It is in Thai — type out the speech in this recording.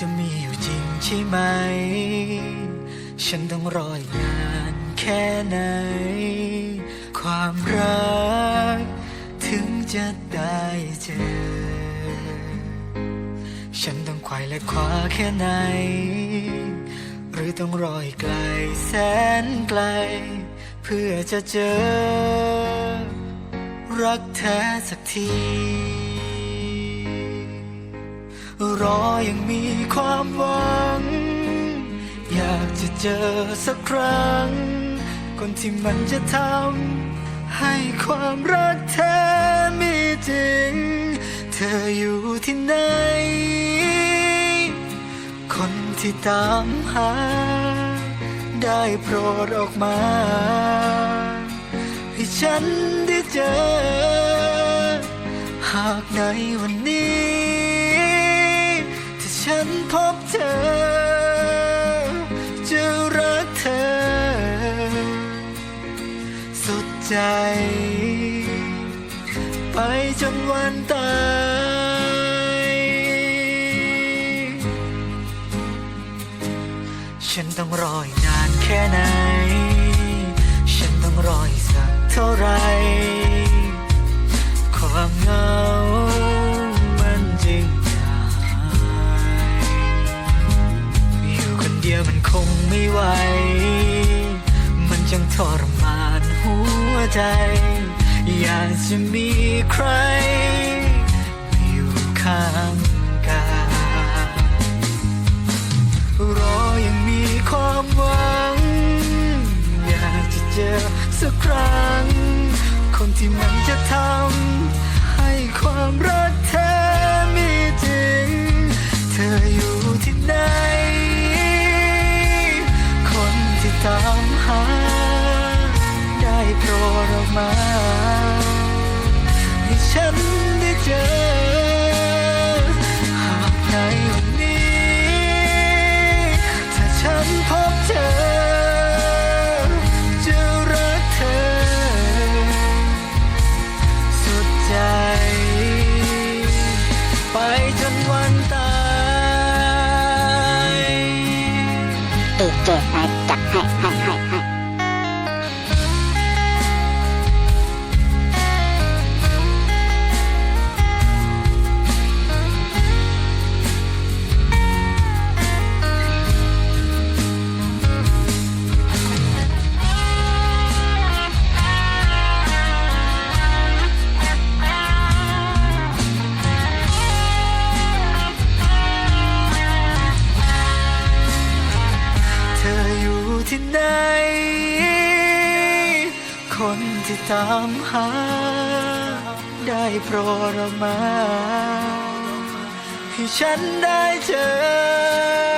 จะมีอยู่จริงใช่ไหม ฉันต้องรออีกนานแค่ไหน ความรักถึงจะได้เจอ ฉันต้องไขว่และคว้าแค่ไหน หรือต้องรออีกไกลแสนไกล เพื่อจะเจอ รักแท้สักที รอยังมีความหวัง อยากจะเจอสักครั้ง คนที่มันจะทำให้ความรักแท้มีจริง เธออยู่ที่ไหน คนที่ตามหา ได้โปรดออกมา ให้ฉันได้เจอ หากในวันนี้ สุดใจ ไปจนวันตายฉันต้องรออีกนานแค่ไหน ใจ อยากจะมีใคร อยู่ข้างกายรอยังมีความหวัง อยากจะเจอสักครั้ง คนที่มันจะทำให้ความรักแท้ มาให้ฉันได้เจอ หากในวันนี้ ถ้าฉันพบเธอ จะรักเธอ สุดใจ ไปจนวันตายเจไปจั คนที่ตามหา ได้โปรดมาให้ฉันได้เจอ